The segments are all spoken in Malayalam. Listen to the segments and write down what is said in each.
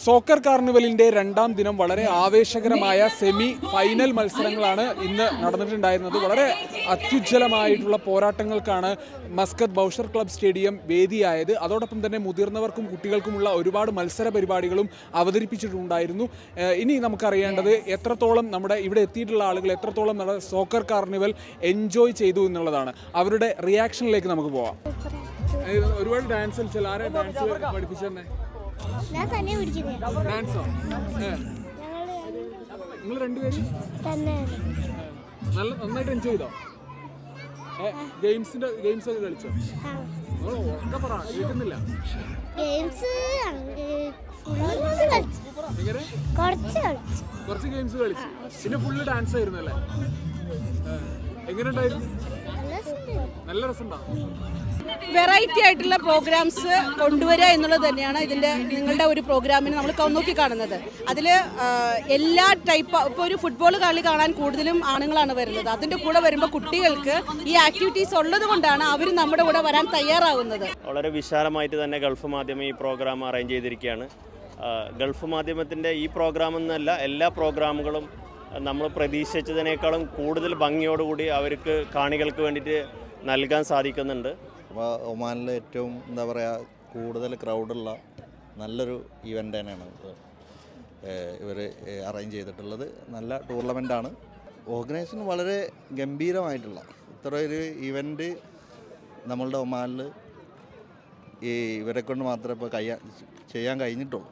സോക്കർ കാർണിവലിന്റെ രണ്ടാം ദിനം വളരെ ആവേശകരമായ സെമി ഫൈനൽ മത്സരങ്ങളാണ് ഇന്ന് നടന്നിട്ടുണ്ടായിരുന്നത്. വളരെ അത്യുജ്വലമായിട്ടുള്ള പോരാട്ടങ്ങൾക്കാണ് മസ്കത്ത് ബൗഷർ ക്ലബ് സ്റ്റേഡിയം വേദിയായത്. അതോടൊപ്പം തന്നെ മുതിർന്നവർക്കും കുട്ടികൾക്കുമുള്ള ഒരുപാട് മത്സര പരിപാടികളും അവതരിപ്പിച്ചിട്ടുണ്ടായിരുന്നു. ഇനി നമുക്കറിയേണ്ടത് എത്രത്തോളം നമ്മുടെ ഇവിടെ എത്തിയിട്ടുള്ള ആളുകൾ എത്രത്തോളം നമ്മുടെ സോക്കർ കാർണിവൽ എൻജോയ് ചെയ്തു എന്നുള്ളതാണ്. അവരുടെ റിയാക്ഷനിലേക്ക് നമുക്ക് പോവാം. ഒരുപാട് ഡാൻസ് കളിച്ചാൽ ആരെ ഡാൻസ് പഠിപ്പിച്ചു തന്നെ ഞാൻ തന്നെ പിടിക്കുന്നത് ഡാൻസോ ഞങ്ങൾ നിങ്ങൾ രണ്ടുപേരും? തന്നെ. നല്ല നന്നായിട്ട് എൻജോയ് ചെയ്തോ? ഗെയിംസിന്റെ ഗെയിംസ് ഒക്കെ കളിച്ചോ? ഒക്കെ പറ കേൾക്കുന്നില്ല. ഗെയിംസ് ഫുള്ള് കുറച്ച് ഗെയിംസ് കളിച്ചു. പിന്നെ ഫുള്ള് ഡാൻസ് ആയിരുന്നു അല്ലേ? എങ്ങനെ ഉണ്ടായിരുന്നു? നല്ല രസം വെറൈറ്റി ആയിട്ടുള്ള പ്രോഗ്രാംസ് കൊണ്ടുവരിക എന്നുള്ളത് തന്നെയാണ് ഇതിന്റെ നിങ്ങളുടെ ഒരു പ്രോഗ്രാമിന് നമ്മൾ നോക്കി കാണുന്നത്. അതിൽ എല്ലാ ടൈപ്പ് ഇപ്പോൾ ഒരു ഫുട്ബോൾ കളി കാണാൻ കൂടുതലും ആണുങ്ങളാണ് വരുന്നത്. അതിന്റെ കൂടെ വരുമ്പോൾ കുട്ടികൾക്ക് ഈ ആക്ടിവിറ്റീസ് ഉള്ളത് കൊണ്ടാണ് അവർ നമ്മുടെ കൂടെ വരാൻ തയ്യാറാവുന്നത്. വളരെ വിശാലമായിട്ട് തന്നെ ഗൾഫ് മാധ്യമം ഈ പ്രോഗ്രാം അറേഞ്ച് ചെയ്തിരിക്കുകയാണ്. ഗൾഫ് മാധ്യമത്തിന്റെ ഈ പ്രോഗ്രാം എന്നല്ല എല്ലാ പ്രോഗ്രാമുകളും നമ്മൾ പ്രതീക്ഷിച്ചതിനേക്കാളും കൂടുതൽ ഭംഗിയോടുകൂടി അവർക്ക് കാണികൾക്ക് വേണ്ടിയിട്ട് നൽകാൻ സാധിക്കുന്നുണ്ട്. അപ്പോൾ ഒമാനിലെ ഏറ്റവും എന്താ പറയുക കൂടുതൽ ക്രൗഡുള്ള നല്ലൊരു ഇവന്റ് തന്നെയാണ് ഇവർ അറേഞ്ച് ചെയ്തിട്ടുള്ളത്. നല്ല ടൂർണമെന്റാണ് ഓർഗനൈസേഷൻ വളരെ ഗംഭീരമായിട്ടുള്ള ഇത്ര ഒരു ഇവന്റ് നമ്മളുടെ ഒമാനിൽ ഈ ഇവരെ കൊണ്ട് മാത്രമേ ഇപ്പോൾ കയ്യാ ചെയ്യാൻ കഴിഞ്ഞിട്ടുള്ളൂ.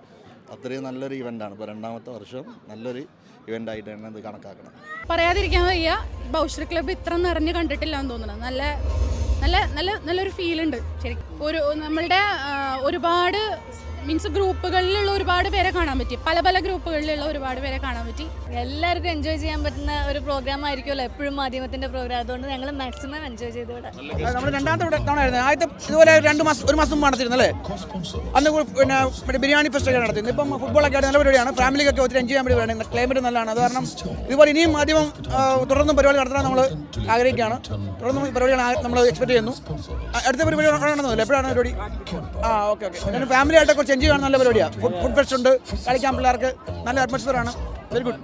അത്രയും നല്ലൊരു ഇവന്റാണ് ഇപ്പോൾ രണ്ടാമത്തെ വർഷം നല്ലൊരു ഇവന്റായിട്ട് തന്നെ ഇത് കണക്കാക്കണം. പറയാതിരിക്കാൻ വയ്യ. ബൗഷർ ക്ലബ്ബ് ഇത്ര നിറഞ്ഞ് കണ്ടിട്ടില്ല എന്ന് തോന്നുന്നത് നല്ല നല്ല നല്ല നല്ലൊരു ഫീൽ ഉണ്ട്. ശരിക്കും. ഒരു നമ്മളുടെ ഒരുപാട് മീൻസ് ഗ്രൂപ്പുകളിലുള്ള ഒരുപാട് പേരെ കാണാൻ പറ്റി. പല പല ഗ്രൂപ്പുകളിലുള്ള ഒരുപാട് പേരെ കാണാൻ പറ്റി. എല്ലാവർക്കും എൻജോയ് ചെയ്യാൻ പറ്റുന്ന ഒരു പ്രോഗ്രാം ആയിരിക്കുമല്ലോ എപ്പോഴും മാധ്യമത്തിന്റെ പ്രോഗ്രാം അതുകൊണ്ട് ഞങ്ങൾ മാക്സിമം എൻജോയ് ചെയ്തു നമ്മൾ രണ്ടാമത്തെ തവണ ആയിരുന്നു ആദ്യത്തെ ഇതുപോലെ രണ്ട് മാസം ഒരു മാസം നടത്തിയിരുന്നല്ലേ അന്ന് പിന്നെ ബിരിയാണി ഫെസ്റ്റ് ഒക്കെ നടത്തിയിരുന്നു. ഇപ്പം ഫുട്ബോളൊക്കെ ആയിട്ട് നല്ല പരിപാടിയാണ്. ഫാമിലിക്കൊക്കെ ഒത്തിരി എൻജോയ് ചെയ്യാൻ വേണ്ടി വേണം ക്ലൈമറ്റ് നല്ലതാണ്. അത് കാരണം ഇതുപോലെ ഇനിയും മാധ്യമം തുടർന്നും പരിപാടി നടത്തണം നമ്മൾ ആഗ്രഹിക്കുകയാണ്. തുടർന്നും പരിപാടിയാണ് നമ്മൾ എക്സ്പെക്ട് ചെയ്യുന്നു. അടുത്ത പരിപാടി ആണെന്നല്ലോ എപ്പോഴാണ് പരിപാടി? ആ ഓക്കെ ഓക്കെ. ഫാമിലി ആയിട്ട് എൻജോയ് ചെയ്യാൻ നല്ല പരിപാടിയാണ് ഫുഡ് ഫുഡ് ഫെസ്റ്റ് ഉണ്ട്. കളിക്കാൻ പിള്ളേർക്ക് നല്ല അറ്റ്മോസ്ഫിയർ ആണ്. Very good